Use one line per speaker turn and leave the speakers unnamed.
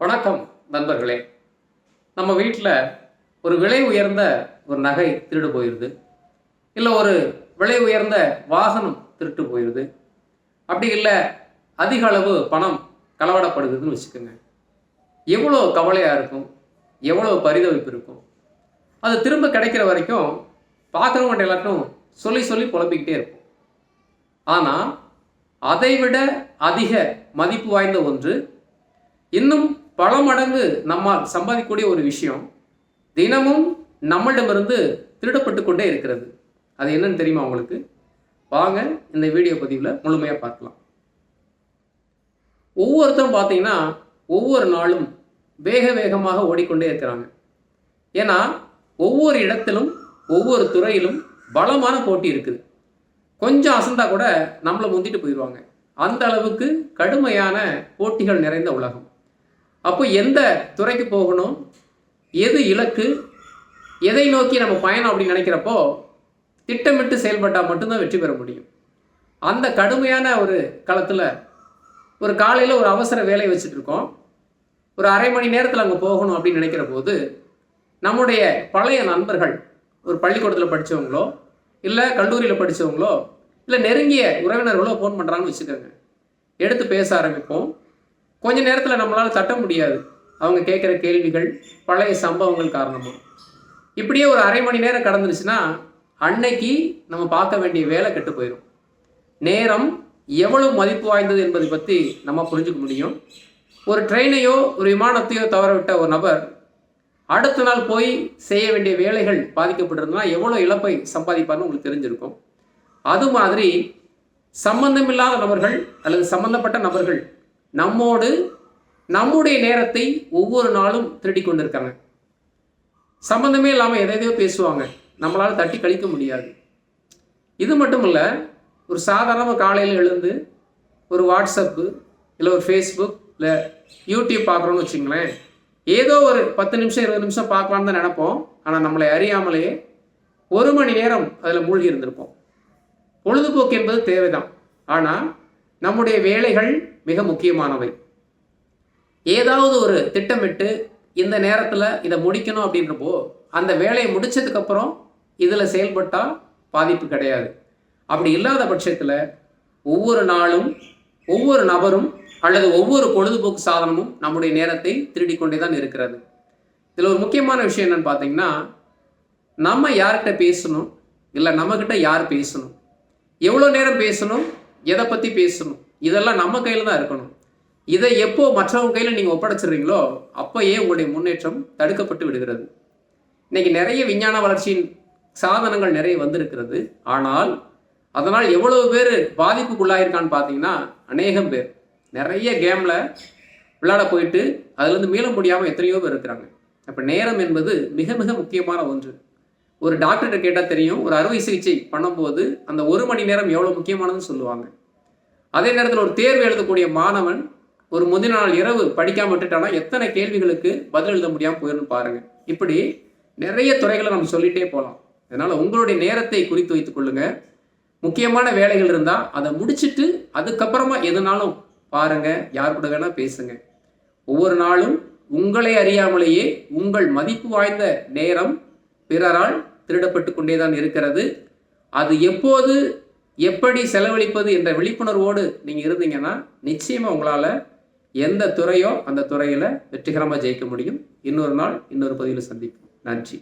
வணக்கம் நண்பர்களே. நம்ம வீட்டில் ஒரு விலை உயர்ந்த ஒரு நகை திருடு போயிடுது இல்லை ஒரு விலை உயர்ந்த வாகனம் திருட்டு போயிடுது அப்படி இல்லை அதிக அளவு பணம் களவாடப்படுதுன்னு வச்சுக்கோங்க. எவ்வளோ கவலையாக இருக்கும்? எவ்வளோ பரிதவிப்பு இருக்கும்? அது திரும்ப கிடைக்கிற வரைக்கும் பார்க்குறவங்க எல்லாத்தையும் சொல்லி சொல்லி புலம்பிக்கிட்டே இருக்கும் ஆனால் அதைவிட அதிக மதிப்பு வாய்ந்த ஒன்று இன்னும் பல மடங்கு நம்மால் சம்பாதிக்கக்கூடிய ஒரு விஷயம் தினமும் நம்மளிடமிருந்து திருடப்பட்டு கொண்டே இருக்கிறது. அது என்னன்னு தெரியுமா உங்களுக்கு? வாங்க இந்த வீடியோ பதிவில் முழுமையாக பார்க்கலாம். ஒவ்வொருத்தரும் பார்த்தீங்கன்னா ஒவ்வொரு நாளும் வேக வேகமாக ஓடிக்கொண்டே இருக்கிறாங்க. ஏன்னா ஒவ்வொரு இடத்திலும் ஒவ்வொரு துறையிலும் பலமான போட்டி இருக்குது. கொஞ்சம் அசந்தா கூட நம்மளை முந்திட்டு போயிடுவாங்க அந்த அளவுக்கு கடுமையான போட்டிகள் நிறைந்த உலகம். அப்போ எந்த துறைக்கு போகணும்? எது இலக்கு? எதை நோக்கி நம்ம பயணம் அப்படின்னு நினைக்கிறப்போ திட்டமிட்டு செயல்பட்டால் மட்டும்தான் வெற்றி பெற முடியும். அந்த கடுமையான ஒரு களத்தில் ஒரு காலையில் ஒரு அவசர வேலையை வச்சுட்டு இருக்கோம். ஒரு அரை மணி நேரத்தில் அங்கே போகணும் அப்படின்னு நினைக்கிற போது நம்முடைய பழைய நண்பர்கள் ஒரு பள்ளிக்கூடத்தில் படித்தவங்களோ இல்லை கல்லூரியில் படித்தவங்களோ இல்லை நெருங்கிய உறவினர்களோ ஃபோன் பண்ணுறாங்கன்னு வச்சுக்கோங்க. எடுத்து பேச ஆரம்பிப்போம். கொஞ்ச நேரத்தில் நம்மளால் தட்ட முடியாது. அவங்க கேட்குற கேள்விகள் பழைய சம்பவங்கள் காரணமாக இப்படியே ஒரு அரை மணி நேரம் கடந்துருச்சுன்னா அன்னைக்கு நம்ம பார்க்க வேண்டிய வேலை கெட்டு போயிடும் நேரம் எவ்வளவு மதிப்பு வாய்ந்தது என்பதை பற்றி நம்ம புரிஞ்சுக்க முடியும். ஒரு ட்ரெயினையோ ஒரு விமானத்தையோ தவறவிட்ட ஒரு நபர் அடுத்த நாள் போய் செய்ய வேண்டிய வேலைகள் பாதிக்கப்பட்டிருந்ததுன்னா எவ்வளோ இழப்பை சம்பாதிப்பார்னு உங்களுக்கு தெரிஞ்சிருக்கும். அது மாதிரி சம்பந்தமில்லாத நபர்கள் அல்லது சம்பந்தப்பட்ட நபர்கள் நம்மோடு நம்முடைய நேரத்தை ஒவ்வொரு நாளும் திருடி கொண்டிருக்காங்க. சம்பந்தமே இல்லாமல் எதை எதையோ பேசுவாங்க. நம்மளால் தட்டி கழிக்க முடியாது. இது மட்டும் இல்லை ஒரு சாதாரணமாக காலையில் எழுந்து ஒரு வாட்ஸ்அப்பு இல்லை ஒரு ஃபேஸ்புக் இல்லை யூடியூப் பார்க்குறோன்னு வச்சுங்களேன். ஏதோ ஒரு பத்து நிமிஷம் இருபது நிமிஷம் பார்க்கலான்னு தான் நினைப்போம். ஆனால் நம்மளை அறியாமலேயே ஒரு மணி நேரம் அதில் மூழ்கி இருந்திருப்போம். பொழுதுபோக்கு என்பது தேவைதான். ஆனால் நம்முடைய வேலைகள் மிக முக்கியமானவை. ஏதாவது ஒரு திட்டமிட்டு இந்த நேரத்தில் இதை முடிக்கணும் அப்படின்றப்போ அந்த வேலையை முடிச்சதுக்கப்புறம் இதில் செயல்பட்டால் பாதிப்பு கிடையாது. அப்படி இல்லாத பட்சத்தில் ஒவ்வொரு நாளும் ஒவ்வொரு நபரும் அல்லது ஒவ்வொரு பொழுதுபோக்கு சாதனமும் நம்முடைய நேரத்தை திருடிக்கொண்டே தான் இருக்கிறது. இதில் ஒரு முக்கியமான விஷயம் என்னன்னு பார்த்தீங்கன்னா நம்ம யார்கிட்ட பேசணும்? இல்லை நம்மக்கிட்ட யார் பேசணும்? எவ்வளோ நேரம் பேசணும்? எதை பற்றி பேசணும்? இதெல்லாம் நம்ம கையில் தான் இருக்கணும். இதை எப்போ மற்றவங்க கையில் நீங்கள் ஒப்படைச்சிடுறீங்களோ அப்போயே உங்களுடைய முன்னேற்றம் தடுக்கப்பட்டு விடுகிறது. இன்னைக்கு நிறைய விஞ்ஞான வளர்ச்சியின் சாதனங்கள் நிறைய வந்திருக்கிறது. ஆனால் அதனால் எவ்வளவு பேர் பாதிப்புக்குள்ளாயிருக்கான்னு பார்த்தீங்கன்னா அநேகம் பேர். நிறைய கேமில் விளையாட போயிட்டு அதுலேருந்து மீள முடியாமல் எத்தனையோ பேர் இருக்கிறாங்க. அப்போ நேரம் என்பது மிக மிக முக்கியமான ஒன்று. ஒரு டாக்டர்கிட்ட கேட்டால் தெரியும் ஒரு அறுவை சிகிச்சை பண்ணும்போது அந்த ஒரு மணி நேரம் எவ்வளோ முக்கியமானதுன்னு சொல்லுவாங்க. அதே நேரத்தில் ஒரு தேர்வு எழுதக்கூடிய மாணவன் ஒரு முந்தின நாள் இரவு படிக்காம விட்டுட்டானா எத்தனை கேள்விகளுக்கு பதில் எழுத முடியாமல் போயிருந்து பாருங்கள் இப்படி நிறைய துறைகளை நம்ம சொல்லிகிட்டே போகலாம் அதனால் உங்களுடைய நேரத்தை குறித்து வைத்துக் கொள்ளுங்க. முக்கியமான வேலைகள் இருந்தால் அதை முடிச்சுட்டு அதுக்கப்புறமா எதுனாலும் பாருங்க யார் கூட வேணால் பேசுங்க. ஒவ்வொரு நாளும் உங்களை அறியாமலேயே உங்கள் மதிப்பு வாய்ந்த நேரம் பிறரால் திருடப்பட்டு கொண்டே தான் இருக்கிறது. அது எப்போது எப்படி செலவழிப்பது என்ற விழிப்புணர்வோடு நீங்கள் இருந்தீங்கன்னா நிச்சயமாக உங்களால் எந்த துறையோ அந்த துறையில் வெற்றிகரமாக ஜெயிக்க முடியும். இன்னொரு நாள் இன்னொரு பதிவில் சந்திப்போம். நன்றி.